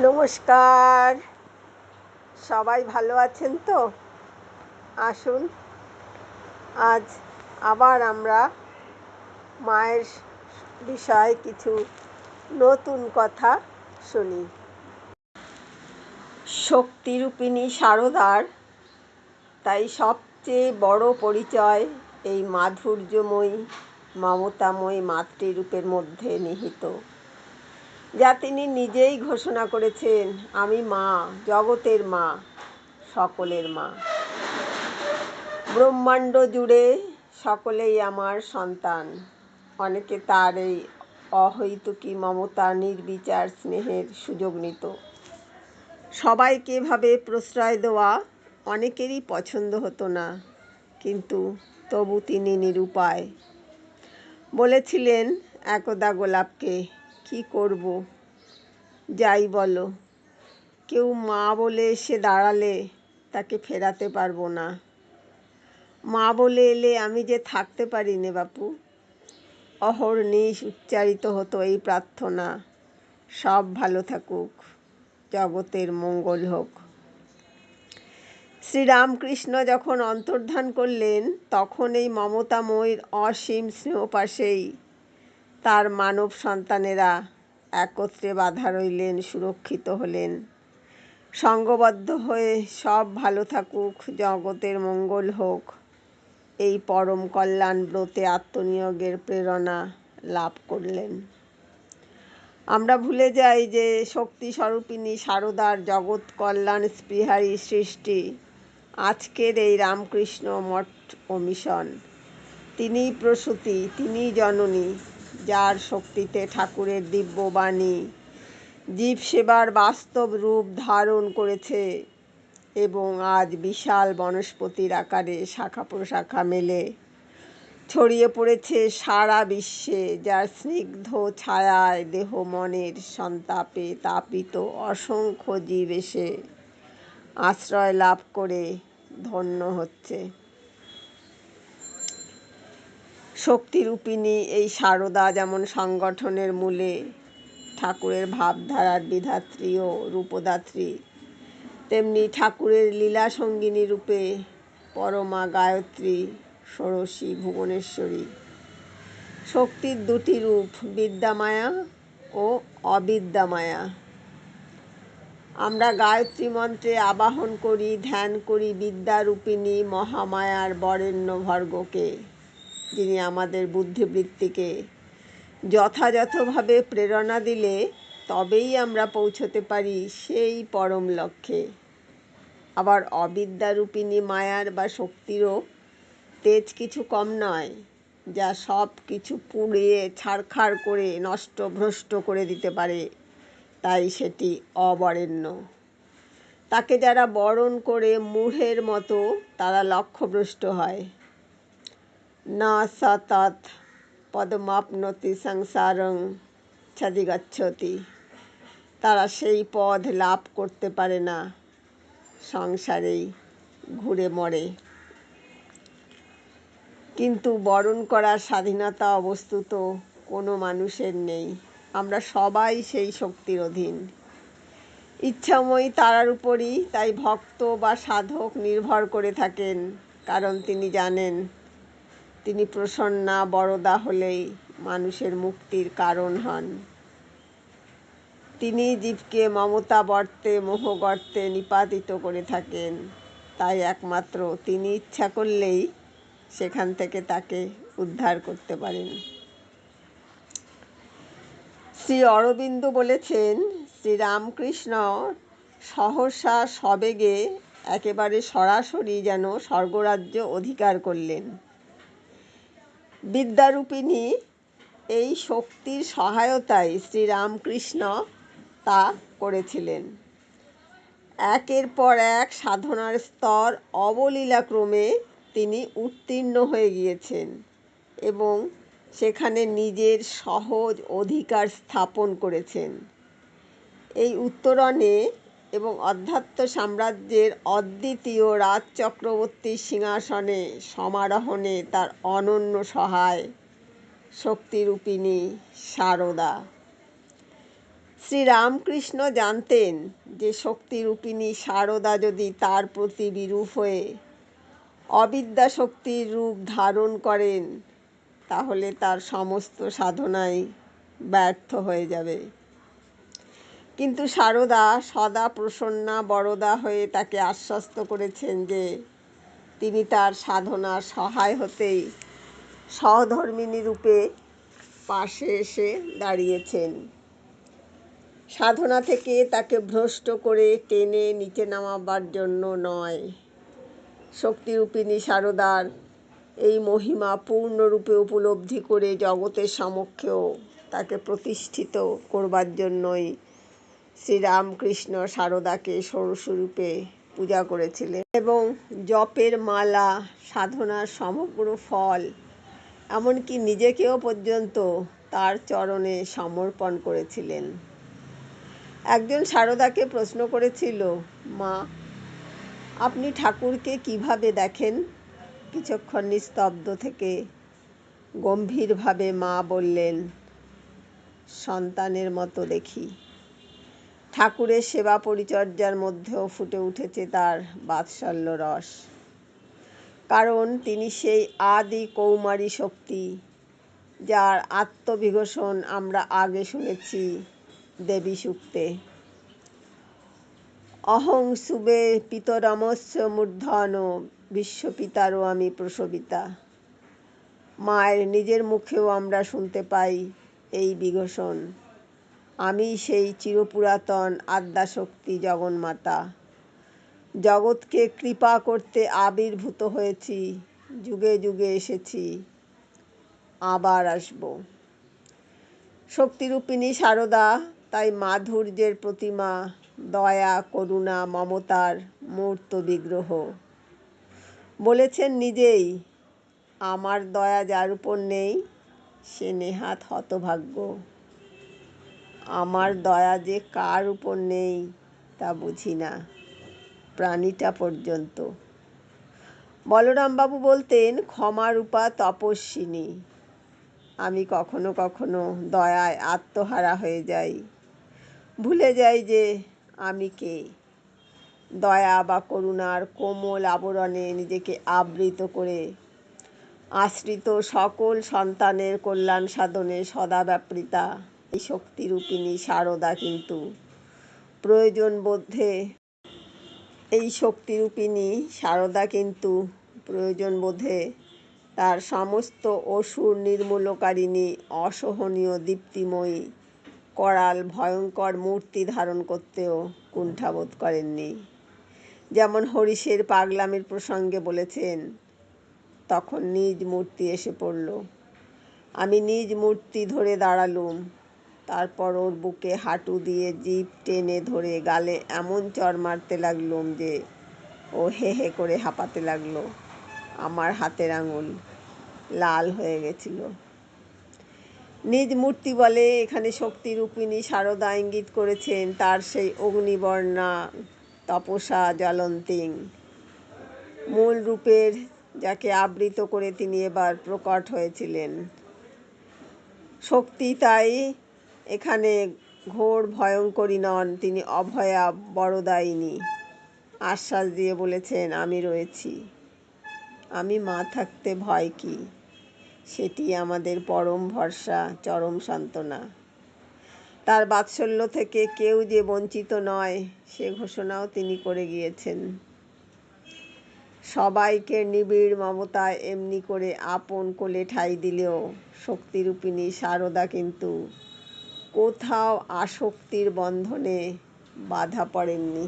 নমস্কার। সবাই ভালো আছেন তো? আসুন। আজ আবার আমরা মায়ের বিষয়ে কিছু নতুন কথা শুনি। শক্তিরূপিণী সারদার, তাই সবচেয়ে বড় পরিচয় এই মাধুর্যময়ী, মমতাময়ী মাতৃরূপের মধ্যে নিহিত। যা তিনি নিজেই ঘোষণা করেছেন, আমি মা, জগতের মা, সকলের মা। ব্রহ্মাণ্ড জুড়ে সকলেই আমার সন্তান। অনেকে তার এই অহৈতুকী মমতা, নির্বিচার স্নেহের সুযোগ নিত। সবাইকে এভাবে প্রশ্রয় দেওয়া অনেকেরই পছন্দ হতো না, কিন্তু তবু তিনি নিরুপায়। বলেছিলেন একদা গোলাপকে কি করব? যাই বলো। কেউ মা বলে এসে দাঁড়ালে তাকে ফেরাতে পারব না। মা বলে এলে আমি যে থাকতে পারি নে বাপু। অহর্নিশ উচ্চারিত হতো এই প্রার্থনা। সব ভালো থাকুক, জগতের মঙ্গল হোক। শ্রীরামকৃষ্ণ যখন অন্তর্ধান করলেন, তখন এই মমতাময়ীর অসীম স্নেহপাশেই তার মানব সন্তানেরা একত্রে বাধা রইলেন, সুরক্ষিত হলেন। সঙ্গবদ্ধ হয়ে সব ভালো থাকুক, জগতের মঙ্গল হোক। এই পরম কল্যাণ ব্রতে আত্মনিয়োগের প্রেরণা লাভ করলেন। আমরা ভুলে যাই যে শক্তি স্বরূপিণী সারদার জগৎ কল্যাণ স্পৃহারী সৃষ্টি আজকের এই রামকৃষ্ণ মঠ ও মিশন। তিনিই প্রসূতি, তিনিই জননী। যার শক্তিতে ঠাকুরের দিব্যবাণী জীব সেবার বাস্তব রূপ ধারণ করেছে এবং আজ বিশাল বনস্পতির আকারে শাখা প্রশাখা মেলে। ছড়িয়ে পড়েছে সারা বিশ্বে, যার স্নিগ্ধ ছায়ায় দেহ মনের সন্তাপে তাপিত অসংখ্য জীব এসে আশ্রয় লাভ করে ধন্য হচ্ছে। শক্তিরূপিণী এই সারদা যেমন সংগঠনের মূলে ঠাকুরের ভাবধারার বিধাত্রী ও রূপদাত্রী, তেমনি ঠাকুরের লীলা সঙ্গিনী রূপে পরমা গায়ত্রী ষোড়শী ভুবনেশ্বরী। শক্তির দুটি রূপ বিদ্যামায়া ও অবিদ্যামায়া। আমরা গায়ত্রী মন্ত্রে আবাহন করি, ধ্যান করি বিদ্যারূপিণী মহামায়ার বরেণ্য ভর্গকে যিনি আমাদের বুদ্ধিবৃত্তিকে যথাযথভাবে প্রেরণা দিলে তবেই আমরা পৌঁছতে পারি সেই পরম লক্ষ্যে। আবার অবিদ্যারূপিণী মায়ার বা শক্তিরও তেজ কিছু কম নয়, যা সব কিছু পুড়িয়ে ছাড়খাড় করে নষ্ট ভ্রষ্ট করে দিতে পারে, তাই সেটি অবরেণ্য। তাকে যারা বরণ করে মূঢ়ের মতো তারা লক্ষ্যভ্রষ্ট হয়। না সতত পদমাপনতি সংসারং গচ্ছতি তারা সেই পদ লাভ করতে পারে না, সংসারেই ঘুরে মরে। কিন্তু বরণ করার স্বাধীনতা অবস্তুত কোনো মানুষের নেই। আমরা সবাই সেই শক্তির অধীন। ইচ্ছাময়ী তারার উপরই তাই ভক্ত বা সাধক নির্ভর করে থাকেন, কারণ তিনি জানেন তিনি প্রসন্না বরদা হলেই মানুষের মুক্তির কারণ হন। তিনি জীবকে মমতা বর্তে, মোহ গর্তে নিপাতিত করে থাকেন। তাই একমাত্র তিনি ইচ্ছা করলেই সেখান থেকে তাকে উদ্ধার করতে পারেন। শ্রী অরবিন্দ বলেছেন, শ্রীরামকৃষ্ণ সহসা সবেগে একেবারে সরাসরি যেন স্বর্গরাজ্য অধিকার করলেন। বিদ্যারূপিণী এই শক্তির সহায়তায় শ্রীরামকৃষ্ণ তা করেছিলেন। একের পর এক সাধনার স্তর অবলীলাক্রমে তিনি উত্তীর্ণ হয়ে গিয়েছেন এবং সেখানে নিজের সহজ অধিকার স্থাপন করেছেন। এই উত্তরণে এবং অধ্যাত্ম সাম্রাজ্যের অদ্বিতীয় রাজ চক্রবর্তীর সিংহাসনে সমারোহণে তার অনন্য সহায় শক্তিরূপিণী সারদা। শ্রীরামকৃষ্ণ জানতেন যে শক্তিরূপিণী সারদা যদি তার প্রতি বিরূপ হয়ে অবিদ্যা শক্তির রূপ ধারণ করেন, তাহলে তার সমস্ত সাধনাই ব্যর্থ হয়ে যাবে। কিন্তু সারদা সদা প্রসন্না বরদা হয়ে তাকে আশ্বস্ত করেছেন যে তিনি তার সাধনার সহায় হতেই সহধর্মিনী রূপে পাশে এসে দাঁড়িয়েছেন। সাধনা থেকে তাকে ভ্রষ্ট করে টেনে নিচে নামাবার জন্য নয়। শক্তিরূপিণী সারদার এই মহিমা পূর্ণরূপে উপলব্ধি করে জগতের সমক্ষেও তাকে প্রতিষ্ঠিত করবার জন্যই শ্রীরামকৃষ্ণ সারদাকে ষোড়শরূপে পূজা করেছিলেন এবং জপের মালা, সাধনার সমগ্র ফল, এমনকি নিজেকেও পর্যন্ত তার চরণে সমর্পণ করেছিলেন। একজন সারদাকে প্রশ্ন করেছিল, মা, আপনি ঠাকুরকে কীভাবে দেখেন? কিছুক্ষণ নিস্তব্ধ থেকে গম্ভীরভাবে মা বললেন, সন্তানের মতো দেখি। ঠাকুরের সেবা পরিচর্যার মধ্যেও ফুটে উঠেছে তার বাৎসল্য রস। কারণ তিনি সেই আদি কৌমারী শক্তি, যার আত্মবিঘোষণ আমরা আগে শুনেছি দেবী সূক্তে। অহং সুবে পিতরমস্য মূর্ধন, বিশ্বপিতারও আমি প্রসবিতা। মায়ের নিজের মুখেও আমরা শুনতে পাই এই বিঘোষণ আমি সেই চিরপুরাতন আদ্যাশক্তি জগন্মাতা। জগৎকে কৃপা করতে আবির্ভূত হয়েছি, যুগে যুগে এসেছি, আবার আসব। শক্তিরূপিণী সারদা, তাই মাধুর্যের প্রতিমা, দয়া, করুণা, মমতার মূর্ত বিগ্রহ। বলেছেন নিজেই, আমার দয়া যার উপর নেই, সে নেহাত হতভাগ্য। আমার দয়া যে কার উপর নেই, তা বুঝি না, প্রাণীটা পর্যন্ত। বলরামবাবু বলতেন ক্ষমারূপা তপস্বিনী। আমি কখনো কখনো দয়ায় আত্মহারা হয়ে যাই। ভুলে যাই যে আমি কে। দয়া বা করুণার কোমল আবরণে নিজেকে আবৃত করে আশ্রিত সকল সন্তানের কল্যাণ সাধনে সদা ব্যাপৃতা। শক্তিরূপিণী, সারদা কিন্তু প্রয়োজন বোধে। এই শক্তিরূপিণী, সারদা কিন্তু প্রয়োজন বোধে তার সমস্ত অসুর নির্মূলকারিণী, অসহনীয়, দীপ্তিময়ী, করাল, ভয়ঙ্কর মূর্তি ধারণ করতেও কুণ্ঠাবোধ করেননি। যেমন হরিশের পাগলামির প্রসঙ্গে বলেছেন, তখন নিজ মূর্তি এসে পড়ল। আমি নিজ মূর্তি ধরে দাঁড়ালুম। তারপর ওর বুকে হাঁটু দিয়ে জিপ টেনে ধরে গালে এমন চর মারতে লাগলুম যে ও হে হে করে হাঁপাতে লাগল। আমার হাতের আঙুল লাল হয়ে গেছিল। নিজ মূর্তি বলে এখানে শক্তিরূপিণী সারদা ইঙ্গিত করেছেন, তার সেই অগ্নিবর্ণা তপসা জ্বলন্তিং। মূল রূপের যাকে আবৃত করে তিনি এবার প্রকট হয়েছিলেন। শক্তি তাই এখানে ঘোর ভয়ঙ্করী নন, তিনি অভয়া বড়দায়িনী আশ্বাস দিয়ে বলেছেন, আমি রয়েছি। আমি মা থাকতে ভয় কি? সেটি আমাদের পরম ভরসা, চরম সান্ত্বনা। তার বাৎসল্য থেকে কেউ যে বঞ্চিত নয়, সে ঘোষণাও তিনি করে গিয়েছেন। সবাইকে নিবিড় মমতায় এমনি করে আপন কোলে ঠাই দিলেও শক্তিরূপিণী সারদা কিন্তু কোথাও আসক্তির বন্ধনে বাঁধা পড়েননি।